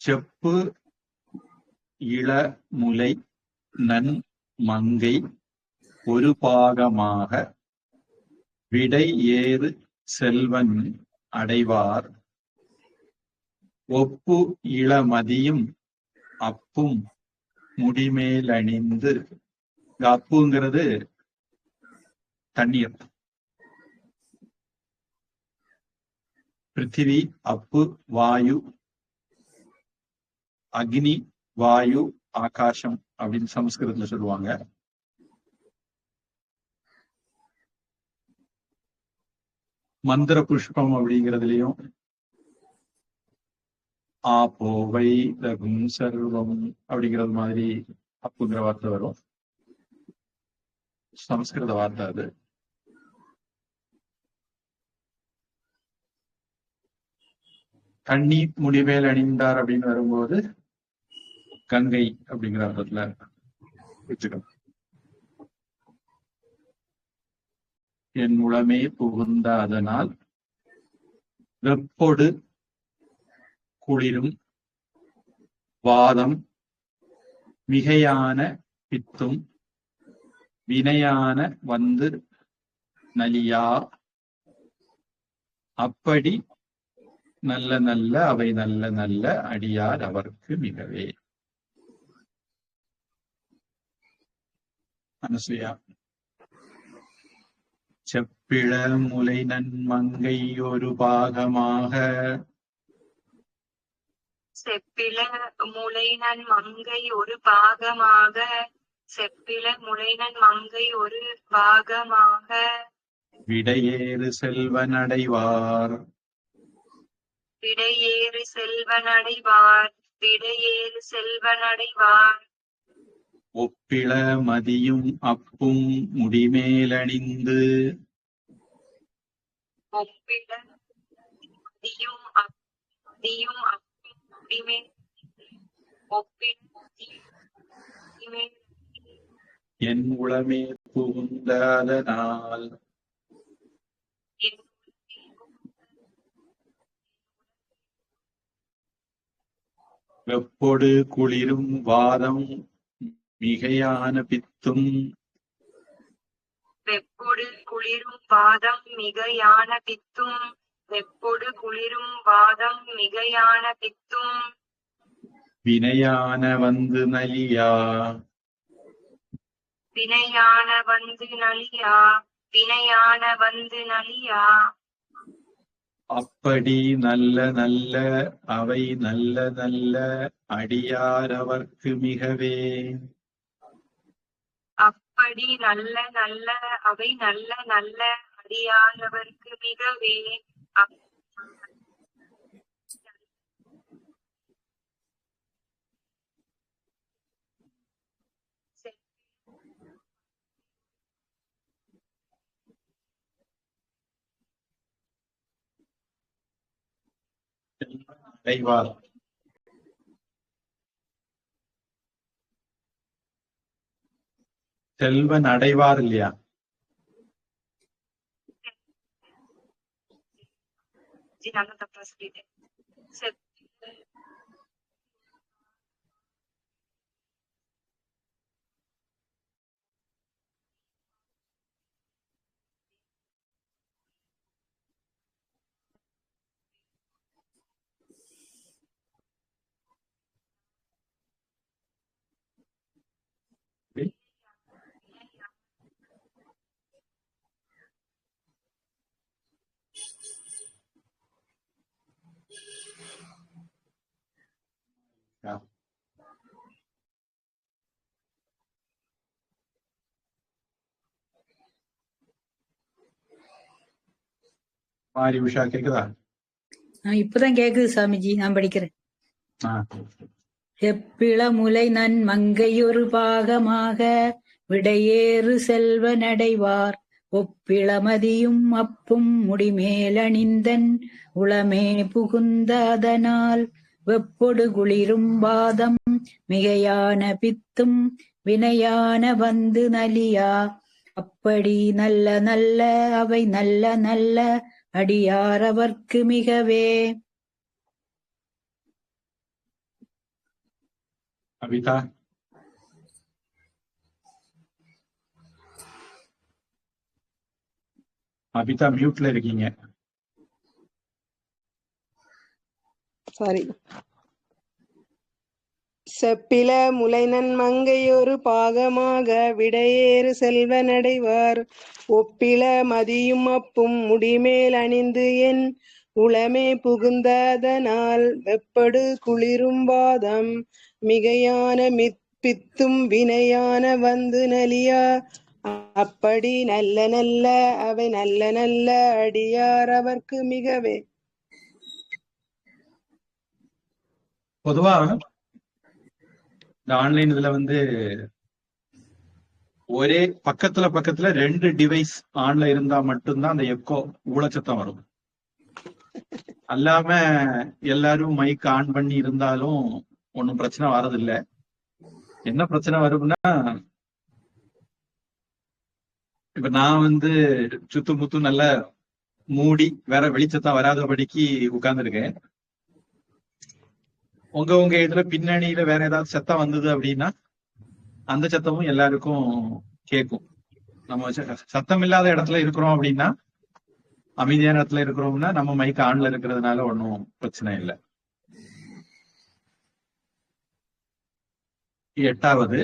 செப்பு இள முலை நன் மங்கை ஒரு பாகமாக விடை ஏறு செல்வன் அடைவார். ஒப்பு இளமதியும் அப்பும் முடிமேலணிந்து. அப்புங்கிறது தண்ணீர். பிருத்திவி அப்பு வாயு அக்னி வாயு ஆகாசம் அப்படின்னு சமஸ்கிருதத்துல சொல்லுவாங்க. மந்திர புஷ்பம் அப்படிங்கிறதுலயும் ஆபோவை ரகும் சர்வம் அப்படிங்கிறது மாதிரி அப்புங்கிற வார்த்தை வரும். சமஸ்கிருத வார்த்தை அது. கண்ணி முடிவேல் அணிந்தார் அப்படின்னு வரும்போது கங்கை அப்படிங்கிற அர்த்தத்துல வச்சுக்கணும். என் உளமே புகுந்த அதனால் வெப்பொடு குளிரும் வாதம் மிகையான பித்தும் வினையான வந்து நலியா. அப்படி நல்ல நல்ல அவை நல்ல நல்ல அடியார் அவர்க்கு மிகவே. அனசுயா. செப்பிள முலை நன்மங்கை ஒரு பாகமாக. செப்பில முளைனன் மங்கை ஒரு பாகமாக. செப்பில முளைனன் மங்கை ஒரு பாகமாக. விடையேறு செல்வன் அடைவார் விடையேறு செல்வனடைவார் விடையேறு செல்வனடைவார். ஒப்பிள மதியும் அப்பும் முடிமேலணிந்து. ஒப்பிட மதியும் அப்- மதியும் அப்பும் முடிமே முடிமே. என் உளமே புகுந்த அதனால் வெப்பொடு குளிரும் வாதம் மிகையான பித்தும். வெப்பொடு குளிரும் வாதம் மிகையான பித்தும். வெப்பொடு குளிரும் வாதம் மிகையான பித்தும். வினையான வந்து நலியா. வினையான வந்து நலியா. வினையான வந்து நலியா. அப்படி நல்ல நல்ல அவை நல்ல நல்ல அடியாரவர்க்கு மிகவே. அப்படி நல்ல நல்ல அவை நல்ல நல்ல அடியாரவர்க்கு மிகவே. அடைவார் செல்வன் அடைவார் இல்லையா? ஜி, தப்பா சொல்லிட்டேன் மாரி உஷா கேக்குதா? இப்பதான் கேக்குது சாமிஜி. நான் படிக்கிறேன். முலை நன் மங்கையொரு பாகமாக விடையேறு செல்வ நடைவார் ஒப்பிளமதியும் அப்பும் முடிமேலணிந்தன் உளமே புகுந்த அதனால் வெப்பொடு குளிரும் வாதம் மிகையான பித்தும் வினையான வந்து நலியா. அப்படி நல்ல நல்ல அவை நல்ல நல்ல அடியார் அவர்க்கு மிகவே அபிதா அபிதா மியூட்ல இருக்கீங்க. சாரி செப்பில முலைநன் மங்கையொரு பாகமாக விடையேறு செல்வனடைவார் ஒப்பில மதியும் அப்பும் முடிமேல் அணிந்து என் உளமே புகுந்ததனால் வெப்படு குளிரும் வாதம். மிகையான மிற்பித்தும் வினையான வந்து நலியா. அப்படி நல்ல நல்ல அவை நல்ல நல்ல அடியார் அவர்க்கு மிகவே. பொதுவா இந்த ஆன்லைன் இதுல வந்து ஒரே பக்கத்துல பக்கத்துல ரெண்டு டிவைஸ் ஆன்ல இருந்தா மட்டும்தான் அந்த எக்கோ ஊழச்சத்தம் வரும். அல்லாம எல்லாரும் மைக் ஆன் பண்ணி இருந்தாலும் ஒன்னும் பிரச்சனை வரதில்ல என்ன பிரச்சனை வரும்னா இப்ப நான் வந்து சுத்து முத்து நல்ல மூடி வேற வெளிச்சத்தம் வராதபடிக்கு உட்கார்ந்துருக்கேன். உங்க உங்க இதுல பின்னணியில வேற ஏதாவது சத்தம் வந்தது அப்படின்னா அந்த சத்தமும் எல்லாருக்கும் கேட்கும். நம்ம சத்தம் இல்லாத இடத்துல இருக்கிறோம் அப்படின்னா அமைதியான இடத்துல இருக்கிறோம்னா நம்ம மைக் ஆன்ல இருக்கிறதுனால ஒன்றும் பிரச்சனை இல்லை. எட்டாவது